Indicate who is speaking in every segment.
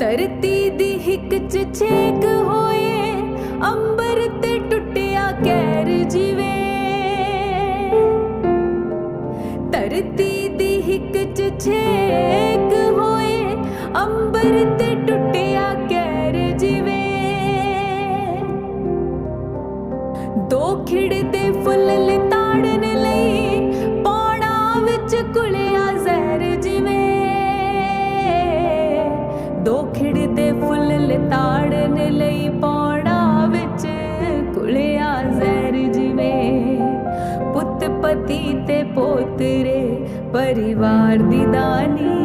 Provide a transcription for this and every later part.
Speaker 1: ਧਰਤੀ ਦੀ ਹਿੱਕ ਚ ਛੇਕ ਹੋਏ, ਅੰਬਰ ਤੇ ਟੁੱਟਿਆ ਕਹਿਰ ਜਿਵੇਂ। ਧਰਤੀ ਦੀ ਹਿੱਕ ਚ ਛੇਕ ਹੋਏ, ਅੰਬਰ ਤੇ ਟੁੱਟਿਆ ਕਹਿਰ ਜਿਵੇਂ। ਦੋ ਖਿੜਦੇ ਫੁੱਲ ਖਿੜਦੇ ਫੁੱਲ ਲਈ ਪੌਣਾ ਵਿੱਚ ਕੁਲਿਆ ਜ਼ਹਿਰ ਜਿਵੇਂ ਪੁੱਤ ਪਤੀ ਤੇ ਪੋਤਰੇ ਪਰਿਵਾਰ ਦੀ ਦਾਨੀ।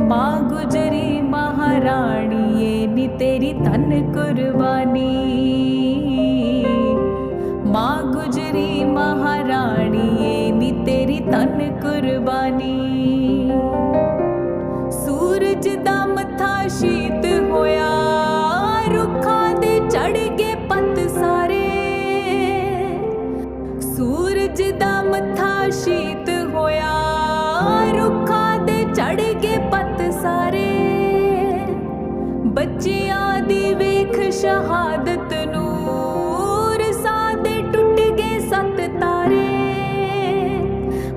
Speaker 1: ਮਾਂ ਗੁਜਰੀ ਮਹਾਰਾਣੀ ਨੀ ਤੇਰੀ ਤਨ ਕੁਰਬਾਨੀ। ਮਾਂ ਗੁਜਰੀ ਮਹਾਰਾਣੀ ਨੀ ਤੇਰੀ ਤਨ ਕੁਰਬਾਨੀ। ਸੂਰਜ ਦਾ ਮੱਥਾ ਸ਼ੀਤ ਹੋਇਆ। ਰੁੱਖਾਂ ਦੇ ਚੜ ਕੇ ਪੱਤ ਸਾਰੇ। ਬੱਚਿਆਂ ਦੀ ਵੇਖ ਸ਼ਹਾਦਤ ਨੂਰ ਸਾਦੇ ਟੁੱਟ ਗਏ ਸੱਤ ਤਾਰੇ।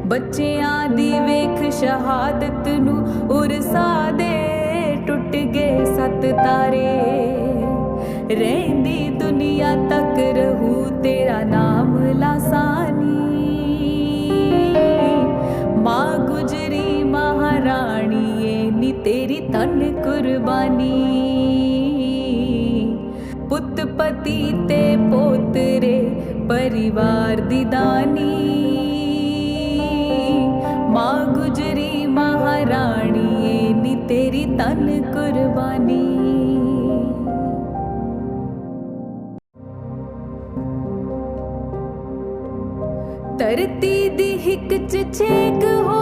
Speaker 1: ਬੱਚਿਆਂ ਦੀ ਵੇਖ ਸ਼ਹਾਦਤ ਨੂੰ ਉਰਸਾ ਦੇ ਟੁੱਟ ਗਏ ਸੱਤ ਤਾਰੇ। ਰਹਿੰਦੀ ਦੁਨੀਆ ਤੱਕ ਤਨ ਕੁਰਬਾਨੀ। ਪੁੱਤ ਪਤੀ ਤੇ ਪੋਤਰੇ, ਪਰਿਵਾਰ ਦੀ ਦਾਨੀ। ਮਾਂ ਗੁਜਰੀ ਮਹਾਰਾਣੀ, ਏ ਨੀ ਤੇਰੀ ਤਨ ਕੁਰਬਾਨੀ। ਧਰਤੀ ਦੀ ਹਿੱਕ ਚ ਛੇਕ ਹੋ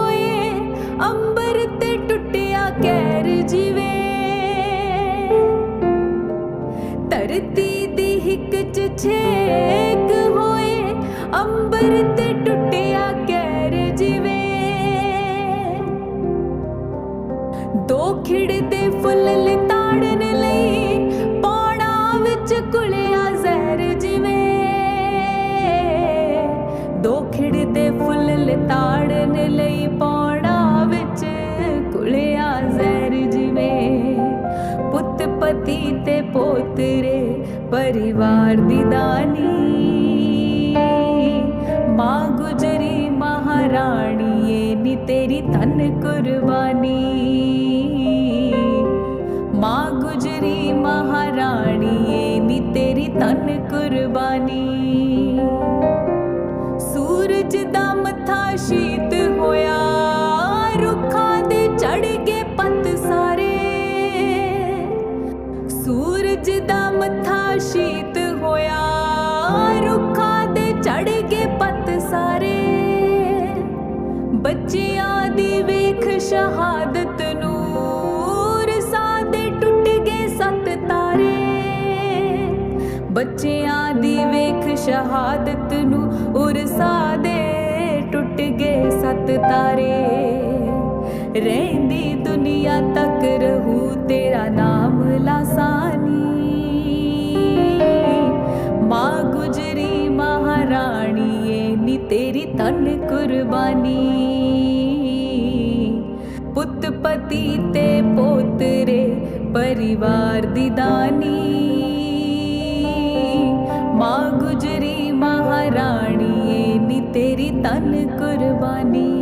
Speaker 1: ਧਰਤੀ ਦੀ ਹਿੱਕ ਚ ਛੇਕ ਹੋਏ, ਅੰਬਰ ਤੇ ਟੁੱਟਿਆ ਕਹਿਰ ਜਿਵੇਂ। ਦੋ ਖਿੜਦੇ ਫੁੱਲ ਲਿਤਾੜਨ ਲਈ ਪੌਣਾ ਵਿੱਚ ਕੁਲਿਆ ਜ਼ਹਿਰ ਜਿਵੇਂ। ਦੋ ਖਿੜਦੇ ਫੁੱਲ ਲਿਤਾੜਨ ਲਈ ਪਤੀ ਤੇ ਪੋਤਰੇ, ਪਰਿਵਾਰ ਦੀ ਦਾਨੀ। ਮਾਂ ਗੁਜਰੀ ਮਹਾਰਾਣੀ, ਏ ਨੀ ਤੇਰੀ ਤਨ ਕੁਰਬਾਨੀ। ਮਾਂ ਗੁਜਰੀ ਮਹਾਰਾਣੀ, ਏ ਨੀ ਤੇਰੀ ਤਨ ਕੁਰਬਾਨੀ। ਸੂਰਜ ਦਾ ਮੱਥਾ ਸ਼ੀਤ ਦਾ ਮੱਥਾ ਸ਼ੀਤ ਹੋਇਆ, ਰੁੱਖਾਂ ਦੇ ਚੜ ਕੇ ਪੱਤ ਸਾਰੇ। ਬੱਚਿਆਂ ਦੀ ਵੇਖ ਸ਼ਹਾਦਤ ਨੂਰ ਸਾਦੇ ਟੁੱਟ ਗਏ ਸੱਤ ਤਾਰੇ। ਬੱਚਿਆਂ ਦੀ ਵੇਖ ਸ਼ਹਾਦਤ ਨੂੰ ਉਰਸਾ ਸਾਦੇ ਟੁੱਟ ਗਏ ਸੱਤ ਤਾਰੇ। ਗੁਜਰੀ ਮਹਾਰਾਣੀ ਏ ਨੀ ਤੇਰੀ ਤਨ ਕੁਰਬਾਨੀ ਪੁੱਤ ਪਤੀ ਤੇ ਪੋਤਰੇ ਪਰਿਵਾਰ ਦੀ ਦਾਨੀ ਮਾਂ ਗੁਜਰੀ ਮਹਾਰਾਣੀ ਏ ਨੀ ਤੇਰੀ ਤਨ ਕੁਰਬਾਨੀ